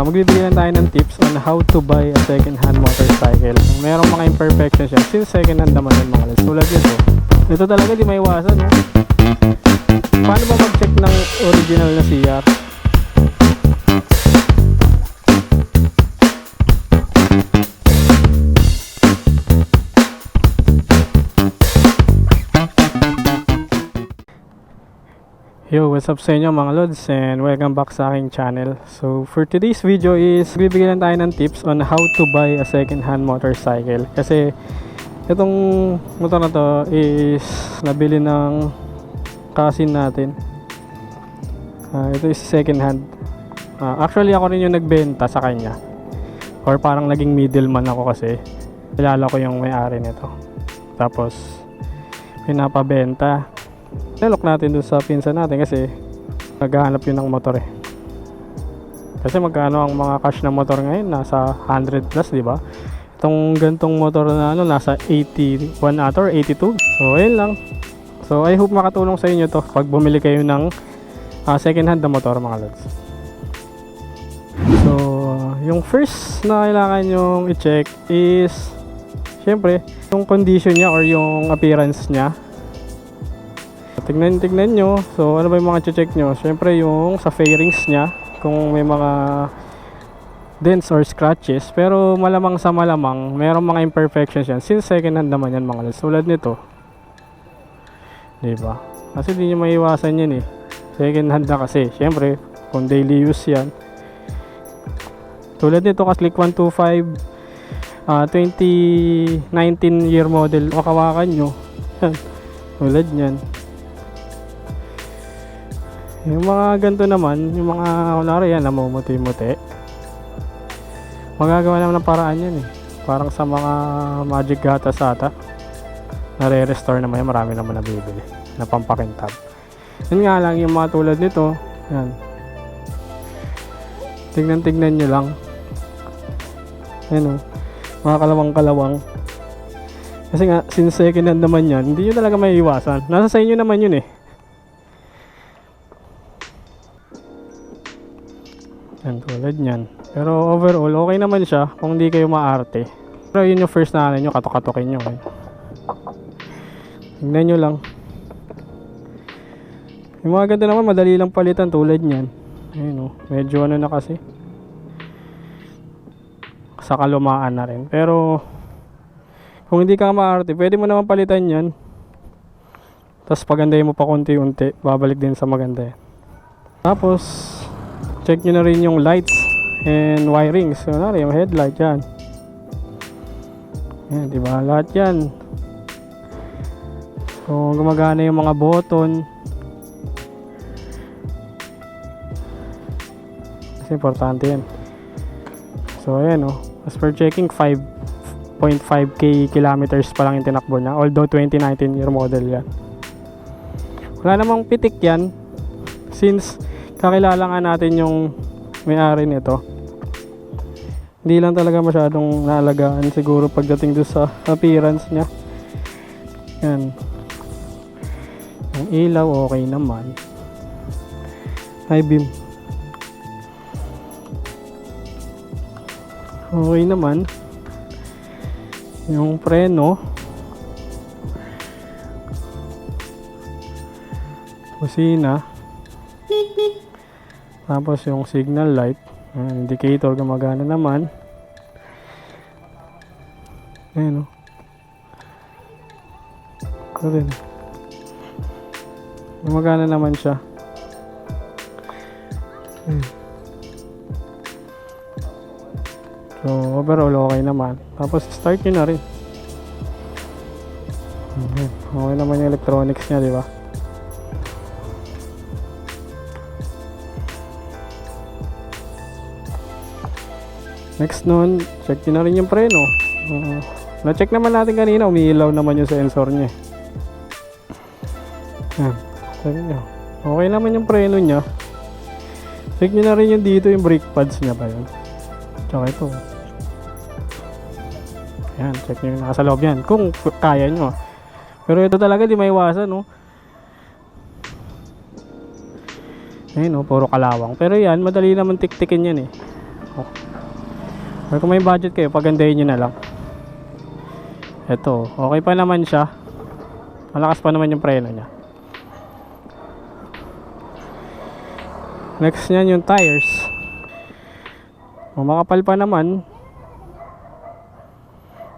Ah, magbibigay lang tayo ng tips on how to buy a second-hand motorcycle. Kung merong mga imperfections yan, since second-hand naman yan mga lads. Tulad nito. Ito talaga di may iwasan, no? Paano ba mag-check ng original na CR? Yo, what's up sa inyo mga lods and welcome back sa aking channel. So for today's video is bibigyan tayo ng tips on how to buy a second hand motorcycle. Kasi itong motor na to is nabili ng kasin natin. Ah, ito is second hand. Ah, actually ako rin yung nagbenta sa kanya. Or parang naging middleman ako kasi kilala ko yung may-ari nito. Tapos pinapabenta nalok natin dun sa pinsan natin kasi naghahanap yun ng motor eh. Kasi magkano ang mga cash na motor ngayon? Nasa 100 plus, di ba? Itong gantong motor na ano, nasa 81 ata or 82. So, ayun lang. So, I hope makatulong sa inyo to pag bumili kayo ng ah, second hand na motor mga lods. So, yung first na kailangan yung i-check is syempre, yung condition niya or yung appearance niya Tignan, tignan nyo. So, ano ba yung mga check nyo? Siyempre, yung sa fairings niya, kung may mga dents or scratches. Pero, malamang sa malamang, merong mga imperfections yan. Since second hand naman yan mga lads. Tulad nito. Diba? Kasi di nyo maiwasan yan eh. Second hand na kasi. Siyempre, kung daily use yan. Tulad nito, Kaslik 125 ah 2019 year model. Makawakan nyo. Tulad nyan. Yung mga ganito naman, yung mga kunwari yan, namumuti-muti. Magagawa naman ng paraan yan eh. Parang sa mga magic gatas ata. Nare-restore naman yan, marami naman nabibili. Na pampakintab. Yun nga lang, yung mga tulad nito, yan. Tignan-tignan nyo lang. Yan o. Mga kalawang-kalawang. Kasi nga, since second hand naman yan, hindi nyo talaga may iwasan. Nasa sa inyo naman yun eh. Yan, tulad niyan. Pero overall, okay naman siya kung hindi kayo maarte. Pero yun yung first na ano nyo, katok-katokin nyo. Eh. Tingnan nyo lang. Yung mga ganda naman, madali lang palitan tulad niyan. Ayun oh, medyo ano na kasi. Sa kalumaan na rin. Pero, kung hindi ka maarte, pwede mo naman palitan yan. Tapos pagandahin mo pa konti-unti, babalik din sa maganda yan. Tapos, check nyo na rin yung lights and wirings. So, nari, yung headlight yan. Yan, di ba? Lahat yan. So, gumagana yung mga button. Kasi importante yan. So, ayan oh. As per checking, 5.5k kilometers pa lang yung tinakbo niya. Although 2019 year model yan. Wala namang pitik yan. Since kakilala nga natin yung may-ari nito. Hindi lang talaga masyadong naalagaan siguro pagdating doon sa appearance niya. Yan. Yung ilaw okay naman. High beam. Okay naman. Yung preno. Kusina. Tapos yung signal light, ang indicator gumagana naman. Ayan o. Ito rin. Gumagana naman siya. Ayan. So, overall okay naman. Tapos start nyo na rin. Ayan. Okay naman yung electronics niya, di ba? Next nun, check din na rin yung preno. Uh, na-check naman natin kanina, umiilaw naman yung sensor niya. Yan. Check nyo. Okay naman yung preno niya. Check nyo na rin yung dito, yung brake pads niya ba yun. Tsaka ito. Yan, check nyo yung nasa loob yan. Kung kaya nyo. Pero ito talaga di may iwasan, no? Ayun, no? Puro kalawang. Pero yan, madali naman tiktikin yan, eh. Or kung may budget kayo, pagandahin nyo na lang. Ito, okay pa naman siya. Malakas pa naman yung preno niya. Next niyan yung tires. Kung makapal pa naman,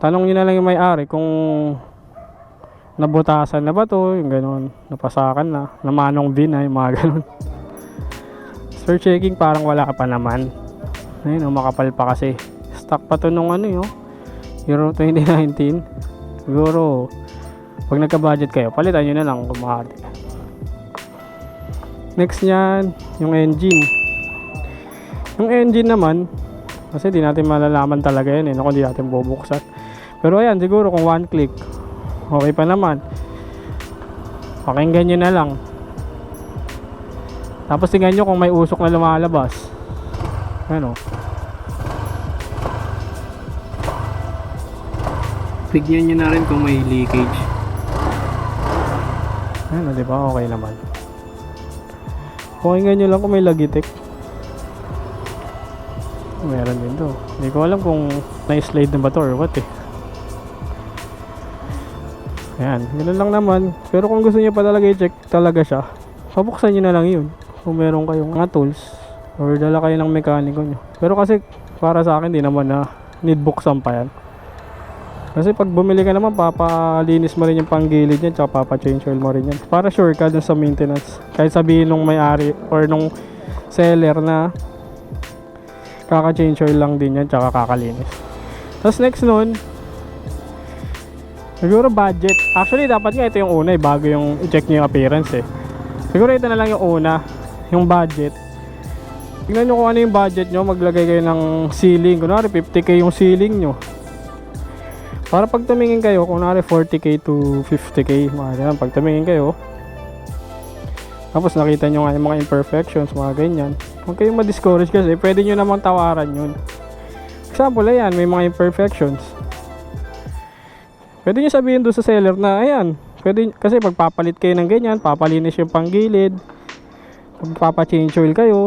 tanong nyo na lang yung may-ari kung nabutasan na ba to, yung ganun, napasakan na, namanong din yung mga ganun. Sir checking parang wala pa naman. Ayun, oh, makapal pa kasi. Stock pa to nung ano yun, Euro 2019. Siguro, pag nagka-budget kayo, palitan nyo na lang kung maaari. Next nyan, yung engine. Yung engine naman, kasi di natin malalaman talaga yan eh, no, kung di natin bubuksan. Pero ayan, siguro kung one click, okay pa naman. Pakinggan nyo na lang. Tapos tingnan nyo kung may usok na lumalabas. Ano? Tignan nyo na rin kung may leakage. Ano, di ba? Okay naman. Pakinggan nyo lang kung may lagitik. Meron din to. Hindi ko alam kung na-slide na ba to or what eh. Ayan, ganun lang naman. Pero kung gusto niyo pa talaga i-check talaga siya, pabuksan niyo na lang yun. Kung meron kayong mga tools or dala kayo ng mekaniko nyo. Pero kasi para sa akin, di naman na need buksan pa yan. Kasi pag bumili ka naman, papalinis mo rin yung panggilid niya, tsaka papa-change oil mo rin yan. Para sure ka dun sa maintenance. Kahit sabihin nung may-ari or nung seller na kaka-change oil lang din yan, tsaka kakalinis. Tapos next nun, siguro budget. Actually, dapat nga ito yung una eh, bago yung i-check nyo yung appearance eh. Siguro ito na lang yung una, yung budget. Tingnan nyo kung ano yung budget nyo, maglagay kayo ng ceiling. Kunwari, 50k yung ceiling nyo. Para pag tumingin kayo, kunwari 40k to 50k, mga ganun. Pag tumingin kayo, tapos nakita nyo nga yung mga imperfections, mga ganyan. Huwag kayong ma-discourage kasi pwede nyo namang tawaran yun. Example, ayan, may mga imperfections. Pwede nyo sabihin doon sa seller na, ayan, pwede, kasi pagpapalit kayo ng ganyan, papalinis yung panggilid, pagpapa-change oil kayo,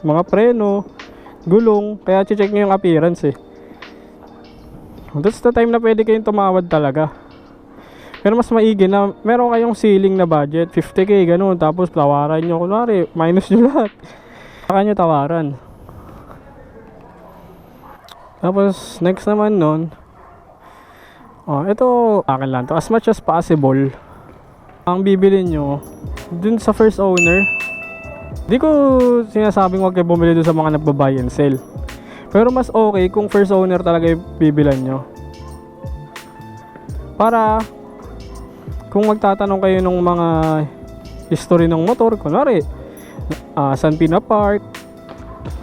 mga preno, gulong, kaya check nyo yung appearance eh. That's the time na pwede kayong tumawad talaga. Pero mas maigi na meron kayong ceiling na budget, 50k ganun, tapos tawaran nyo, kunwari, minus nyo lahat. Saka nyo tawaran. Tapos, next naman nun, oh, ito, akin lang to. As much as possible, ang bibili nyo, dun sa first owner, di ko sinasabing huwag kayo bumili dun sa mga nagbabuy and sell. Pero mas okay kung first owner talaga yung bibilan nyo. Para kung magtatanong kayo ng mga history ng motor, kunwari, uh, saan pinapark,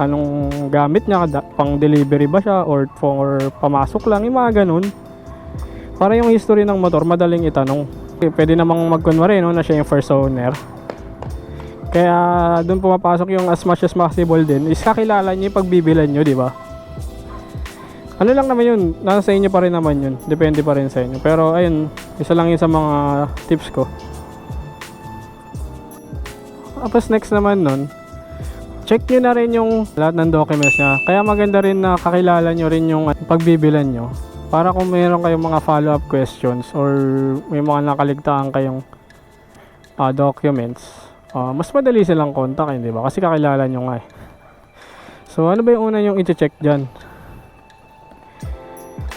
anong gamit niya, pang delivery ba siya, or for pamasok lang, yung mga ganun. Para yung history ng motor, madaling itanong. Okay, pwede namang magkunwari no, na siya yung first owner. Kaya doon pumapasok yung as much as possible din is kakilala niyo yung pagbibilan niyo, di ba? Ano lang naman yun, nasa sa inyo pa rin naman yun. Depende pa rin sa inyo. Pero ayun, isa lang yun sa mga tips ko. Tapos next naman nun, check nyo na rin yung lahat ng documents niya. Kaya maganda rin na kakilala nyo rin yung pagbibilan nyo. Para kung mayroon kayong mga follow-up questions or may mga nakaligtaan kayong ah, documents, ah, mas madali silang kontakin, di ba? Kasi kakilala nyo nga eh. So, ano ba yung una yung i-check dyan?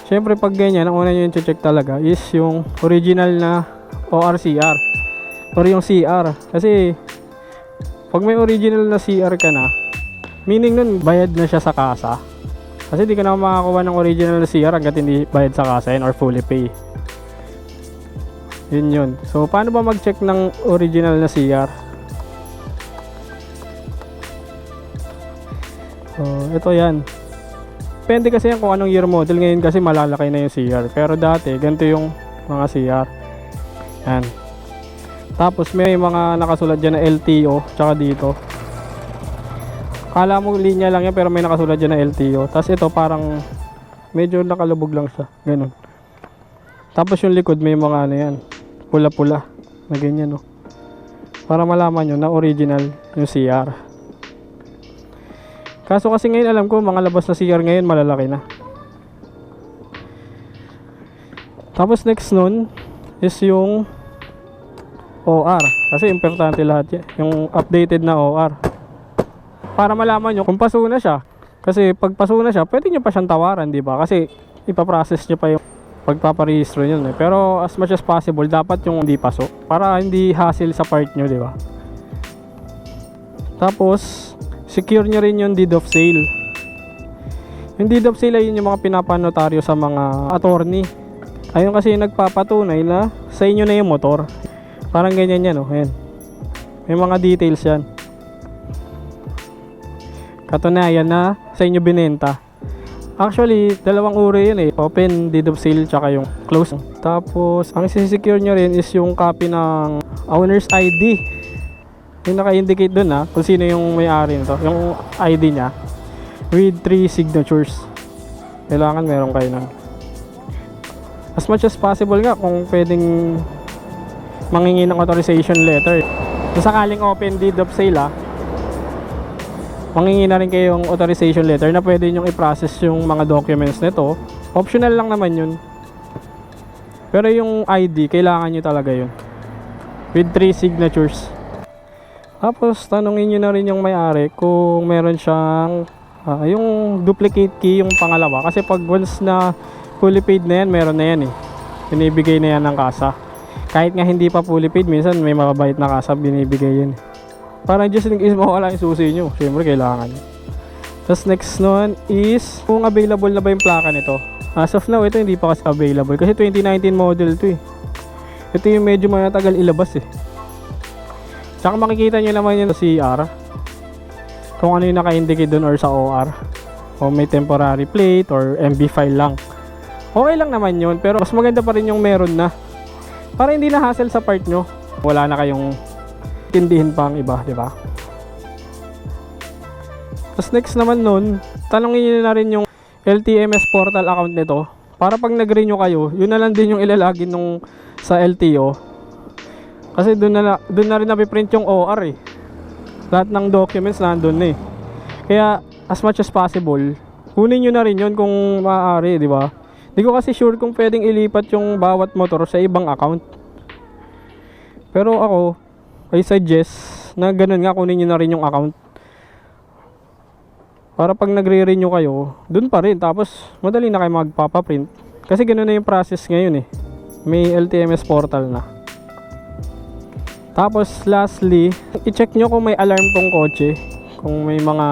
Siyempre, pag ganyan, ang una nyo yung i-check talaga is yung original na ORCR or yung CR. Kasi, pag may original na CR ka na, meaning nun, bayad na siya sa kasa. Kasi di ka na makakuha ng original na CR hanggat hindi bayad sa kasa yun or fully pay. Yun yun. So, paano ba mag-check ng original na CR? So, ito yan. Depende kasi yan kung anong year model. Ngayon kasi malalaki na yung CR. Pero dati, ganito yung mga CR. Yan. Tapos may mga nakasulat dyan na LTO. Tsaka dito. Kala mo linya lang yan pero may nakasulat dyan na LTO. Tapos ito parang medyo nakalubog lang siya. Ganun. Tapos yung likod may mga ano yan. Pula-pula. Na ganyan no. Para malaman nyo na original yung CR. Kaso kasi ngayon alam ko, mga labas na CR ngayon malalaki na. Tapos next nun is yung OR. Kasi importante lahat yan. Yung updated na OR. Para malaman nyo kung paso na siya. Kasi pag paso na siya, pwede nyo pa siyang tawaran, di ba? Kasi ipaprocess nyo pa yung pagpaparehistro nyo. Eh. Pero as much as possible, dapat yung hindi paso. Para hindi hassle sa part nyo, di ba? Tapos, secure nyo rin yung deed of sale. Yung deed of sale ay yun yung mga pinapanotaryo sa mga attorney. Ayun kasi yung nagpapatunay na sa inyo na yung motor. Parang ganyan yan, oh. Ayan. May mga details yan. Katunayan na sa inyo binenta. Actually, dalawang uri yun eh. Open deed of sale tsaka yung close. Tapos, ang isi-secure nyo rin is yung copy ng owner's ID. Yung naka-indicate dun ha, kung sino yung may-ari nito. Yung ID niya. With three signatures. Kailangan meron kayo nun. As much as possible nga kung pwedeng mangingi ng authorization letter. Kung sakaling open deed of sale ah, mangingi na rin kayong authorization letter na pwede nyong i-process yung mga documents nito. Optional lang naman yun. Pero yung ID, kailangan nyo talaga yun. With three signatures. Tapos, tanongin nyo na rin yung may-ari kung meron siyang ah, yung duplicate key yung pangalawa. Kasi pag once na fully paid na yan, meron na yan eh. Binibigay na yan ng kasa. Kahit nga hindi pa fully paid, minsan may mababait na kasa, binibigay yun. Parang just in case mawala yung susi nyo, syempre kailangan. Tapos next nun is kung available na ba yung plaka nito. As of now, ito hindi pa kasi available. Kasi 2019 model to eh. Ito yung medyo matagal ilabas eh. Tsaka makikita nyo naman yun sa CR. Kung ano yung naka-indicate dun or sa OR. O may temporary plate or MB file lang. Okay lang naman yun, pero mas maganda pa rin yung meron na. Para hindi na hassle sa part nyo. Wala na kayong tindihin pa ang iba, di ba? Tapos next naman nun, tanongin nyo na rin yung LTMS portal account nito. Para pag nag-renew kayo, yun na lang din yung ilalagin nung sa LTO. Kasi doon na, doon na rin napiprint yung OR eh. Lahat ng documents nandun na eh. Kaya as much as possible, kunin nyo na rin yun kung maaari, di ba? Di ko kasi sure kung pwedeng ilipat yung bawat motor sa ibang account. Pero ako, I suggest na ganun nga kunin nyo na rin yung account. Para pag nagre-renew kayo, dun pa rin. Tapos, madali na kayo magpapaprint. Kasi ganun na yung process ngayon eh. May LTMS portal na. Tapos, lastly, i-check nyo kung may alarm tong kotse. Kung may mga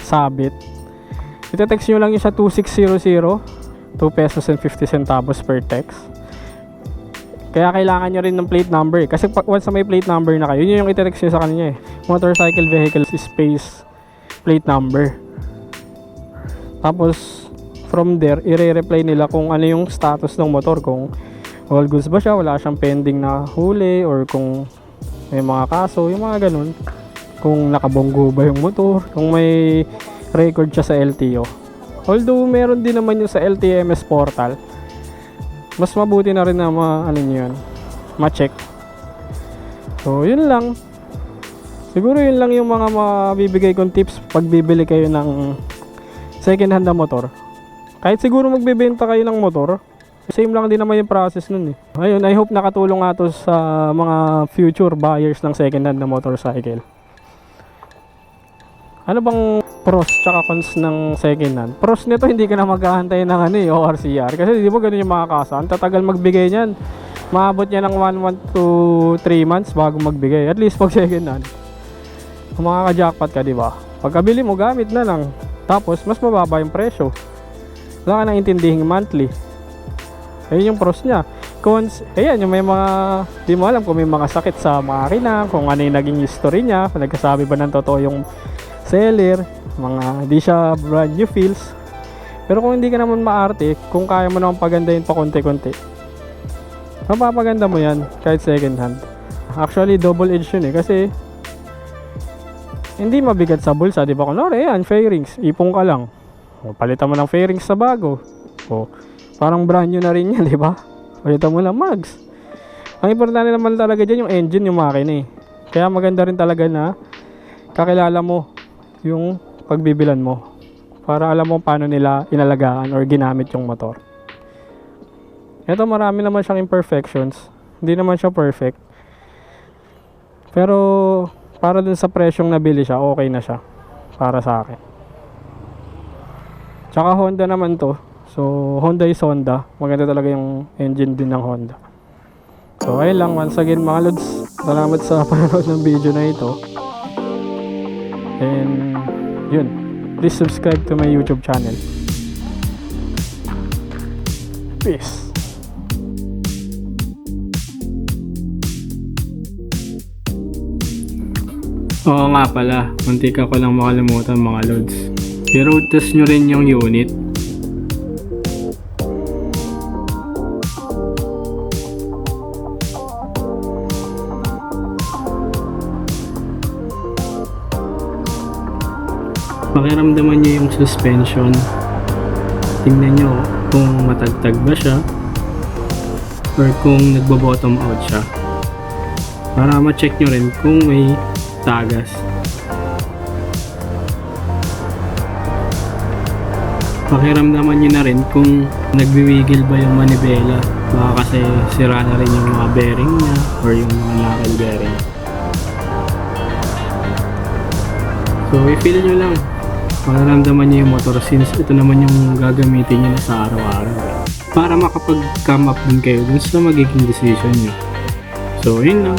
sabit. Ite-text nyo lang yung sa 2600 2 pesos and 50 centavos per text. Kaya kailangan nyo rin ng plate number eh. Kasi once may plate number na kayo, yun yung itetext nyo sa kanila eh. Motorcycle vehicle space plate number. Tapos, from there, i-reply nila kung ano yung status ng motor. Kung all goods ba siya, wala siyang pending na huli, or kung may mga kaso, yung mga ganun. Kung nakabonggo ba yung motor, kung may record siya sa LTO. Although meron din naman yung sa LTMS portal, mas mabuti na rin na ma, ano yun, ma-check. So, yun lang. Siguro yun lang yung mga mabibigay kong tips pag bibili kayo ng second hand na motor. Kahit siguro magbebenta kayo ng motor, same lang din naman yung process nun eh. Ayun, I hope nakatulong nga to sa mga future buyers ng second hand na motorcycle. Ano bang pros tsaka cons ng second hand? Pros nito hindi ka na maghahantay ng ano eh, ORCR. Kasi di ba ganun yung mga kasa? Ang tatagal magbigay niyan. Maabot niya ng 1 month to 3 months bago magbigay. At least pag second hand. Kung makaka-jackpot ka, di ba? Pagkabili mo, gamit na lang. Tapos, mas mababa yung presyo. Wala ka nang intindihing monthly. Ayun yung pros niya. Cons, ayan, yung may mga, di mo alam kung may mga sakit sa makina, kung ano yung naging history niya, kung nagkasabi ba ng totoo yung seller, mga di siya brand new feels. Pero kung hindi ka naman maarte, kung kaya mo naman pagandahin pa konti-konti, mapapaganda mo yan kahit second hand. Actually, double edge yun eh kasi hindi mabigat sa bulsa, di ba? Kunwari, yan, fairings, ipong ka lang. O, palitan mo ng fairings sa bago. O, parang brand new na rin yan, di ba? Palitan mo lang mags. Ang importante naman talaga dyan yung engine, yung makina eh. Kaya maganda rin talaga na kakilala mo yung pagbibilan mo. Para alam mo paano nila inalagaan or ginamit yung motor. Ito marami naman siyang imperfections. Hindi naman siya perfect. Pero para dun sa presyong nabili siya, okay na siya. Para sa akin. Tsaka Honda naman to. So Honda is Honda. Maganda talaga yung engine din ng Honda. So ayun lang once again mga lods. Salamat sa panonood ng video na ito. And yun. Please subscribe to my YouTube channel. Peace. Oo nga pala, muntik ako lang makalimutan mga loads. I-road test nyo rin yung unit. Pakiramdaman nyo yung suspension. Tingnan nyo kung matagtag ba siya or kung nagbo-bottom out siya. Para ma-check nyo rin kung may tagas. Pakiramdaman nyo na rin kung nagwiwigil ba yung manibela. Baka kasi sira na rin yung mga bearing niya or yung mga knuckle bearing. So, i-feel nyo lang. Mararamdaman nyo yung motor since ito naman yung gagamitin nyo na sa araw-araw. Para makapag-come up din kayo dun sa magiging decision nyo. So, yun lang.